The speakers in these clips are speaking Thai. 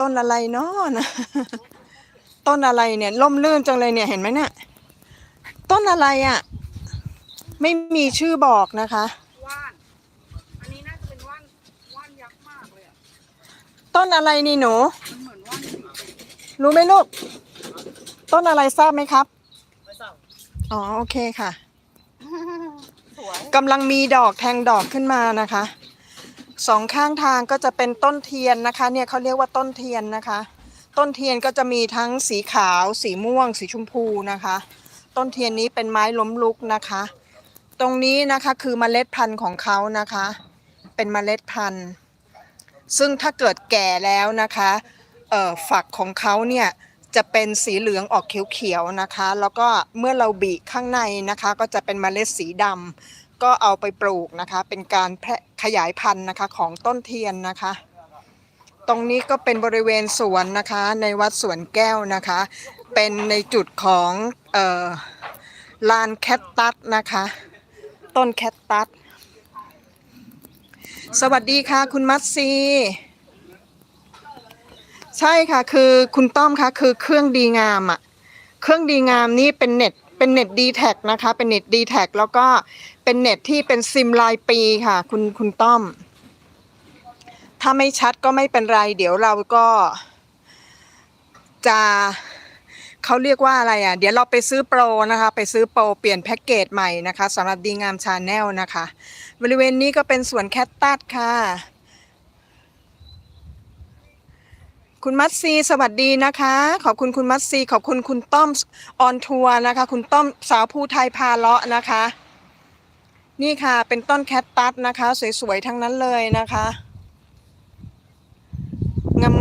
ต้นอะไรเนาะนะต้นอะไรเนี่ยล่มลื่นจังเลยเนี่ยเห็นไหมเนี่ย ต้นอะไรอะ่ะ ไม่มีชื่อบอกนะคะว่านอันนี้น่าจะเป็นว่านว่านยักษ์มากเลยอะต้นอะไรนี่หนูมันเหมือนว่านจริงรู้ไหมลูก ต้นอะไรทราบไหมครับ ไม่ทราบอ๋อโอเคค่ะสวย กำลังมีดอกแทงดอกขึ้นมานะคะ สองข้างทางก็จะเป็นต้นเทียนนะคะ เนี่ยเขาเรียกว่าต้นเทียนนะคะ ต้นเทียนก็จะมีทั้งสีขาว สีม่วง สีชมพูนะคะ ต้นเทียนนี้เป็นไม้ล้มลุกนะคะ ตรงนี้นะคะคือเมล็ดพันธุ์ของเขานะคะ เป็นเมล็ดพันธุ์ ซึ่งถ้าเกิดแก่แล้วนะคะเอ่อฝักของเขาเนี่ยจะเป็นสีเหลืองออกเขียวๆนะคะ แล้วก็เมื่อเราบีข้างในนะคะ ก็จะเป็นเมล็ดสีดำ ก็เอาไปปลูกนะคะ เป็นการแพร่ขยายพันธุ์นะคะของต้นเทียนนะคะ ตรงนี้ก็เป็นบริเวณสวนนะคะในวัดสวนแก้วนะคะ เป็นในจุดของเอ่อลานแคตตัสนะคะ ต้นแคตตัสสวัสดีค่ะ คุณมัตซีใช่ค่ะคือคุณต้อมคะคือเครื่องดีงามอะ่ะเครื่องดีงามนี่เป็นเน็ต เป็นเน็ตดีแท็นะคะ เป็นเน็ตดีแท็แล้วก็เป็นเน็ตที่เป็นซิมรายปีค่ะ คุณคุณต้อม ถ้าไม่ชัดก็ไม่เป็นไร เดี๋ยวเราก็ จะเขาเรียกว่าอะไรอะ เดี๋ยวเราไปซื้อโปรนะคะ ไปซื้อโปรเปลี่ยนแพ็กเกจใหม่นะคะสำหรับดีงามชาแนลนะคะ บริเวณนี้ก็เป็นสวนแคตตัสค่ะ คุณมัตซีสวัสดีนะคะ ขอบคุณคุณมัตซีขอบคุณคุณต้อมออนทัวร์นะคะ คุณต้อมสาวภูไทยพาเลาะนะคะ นี่ค่ะเป็นต้นแคตตัสนะคะ สวยๆทั้งนั้นเลยนะคะ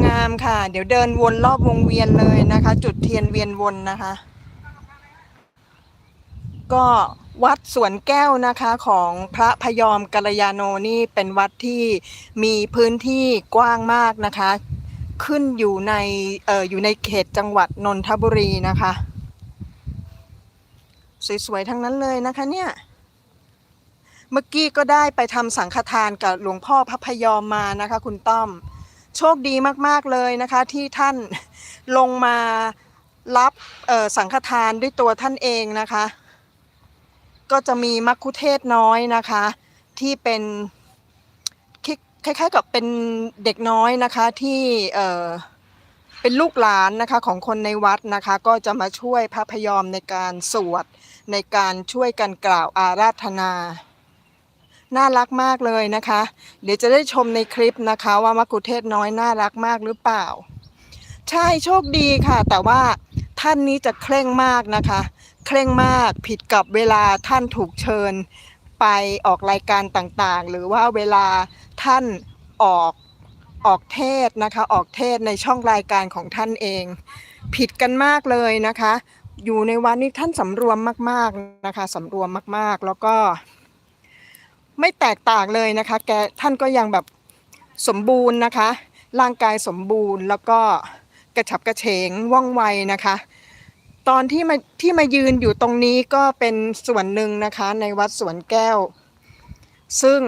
งามๆค่ะ เดี๋ยวเดินวนรอบวงเวียนเลยนะคะ จุดเทียนเวียนวนนะคะ ก็วัดสวนแก้วนะคะของพระพยอมกัลยาโนนี่เป็นวัดที่มีพื้นที่กว้างมากนะคะ ขึ้นอยู่ในเอ่ออยู่ในเขตจังหวัดนนทบุรีนะคะ สวยๆทั้งนั้นเลยนะคะเนี่ยเมื่อกี้ก็ได้ไปทำสังฆทานกับหลวงพ่อพระพยอมมานะคะ คุณต้อมโชคดีมากๆเลยนะคะ ที่ท่านลงมารับสังฆทานด้วยตัวท่านเองนะคะ ก็จะมีมัคคุเทศน้อยนะคะ ที่เป็น คล้ายๆกับเป็นเด็กน้อยนะคะที่เอ่อเป็นลูกหลานนะคะของคนในวัดนะคะก็จะมาช่วยพระพยอมในการสวดในการช่วยกันกล่าวอาราธนา น่ารักมากเลยนะคะ เดี๋ยวจะได้ชมในคลิปนะคะว่ามักคุเทศน้อยน่ารักมากหรือเปล่า ใช่โชคดีค่ะ แต่ว่าท่านนี้จะเคร่งมากนะคะ เคร่งมากผิดกับเวลาท่านถูกเชิญ ไปออกรายการต่างๆ หรือว่าเวลาท่านออกออกเทศนะคะออกเทศในช่องรายการของท่านเอง ผิดกันมากเลยนะคะ อยู่ในวันนี้ท่านสำรวมมากๆนะคะสำรวมมากๆ แล้วก็ไม่แตกต่างเลยนะคะ แกท่านก็ยังแบบสมบูรณ์นะคะ ร่างกายสมบูรณ์แล้วก็กระฉับกระเฉงว่องไวนะคะ ตอนที่มาที่มายืนอยู่ตรงนี้ก็เป็นส่วนหนึ่งนะคะ ในวัดสวนแก้ว ซึ่ง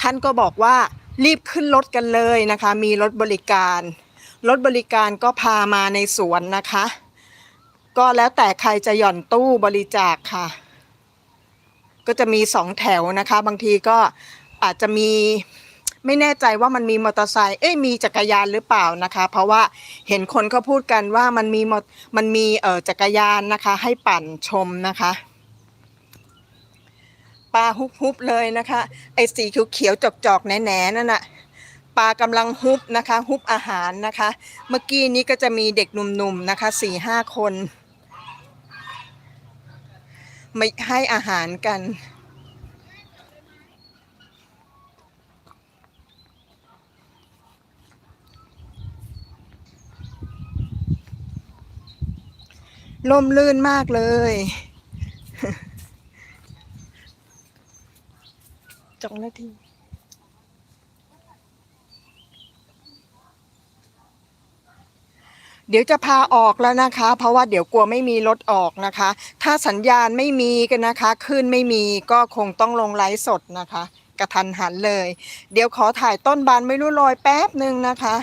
ท่านก็บอกว่ารีบขึ้นรถกันเลยนะคะ มีรถบริการ รถบริการก็พามาในสวนนะคะ ก็แล้วแต่ใครจะหย่อนตู้บริจาคค่ะ ก็จะมีสองแถวนะคะ บางทีก็อาจจะมี ไม่แน่ใจว่ามันมีมอเตอร์ไซค์เอ้ยมีจักรยานหรือเปล่านะคะ เพราะว่าเห็นคนเขาพูดกันว่ามันมีมันมีเอ่อจักรยานนะคะ ให้ปั่นชมนะคะปลาฮุบฮุบเลยนะคะไอ้สีเขียวๆจอกๆแหนๆนั่นน่ะปลากำลังฮุบนะคะฮุบอาหารนะคะ เมื่อกี้นี้ก็จะมีเด็กหนุ่มๆนะคะสี่ห้าคนไม่ให้อาหารกัน ลมลื่นมากเลย จองนาทีเดี๋ยวจะพาออกแล้วนะคะ เพราะว่าเดี๋ยวกลัวไม่มีรถออกนะคะ ถ้าสัญญาณไม่มีกันนะคะขึ้นไม่มีก็คงต้องลงไลฟ์สดนะคะ กระทันหันเลย เดี๋ยวขอถ่ายต้นบานไม่รู้ลอยแป๊บหนึ่งนะคะ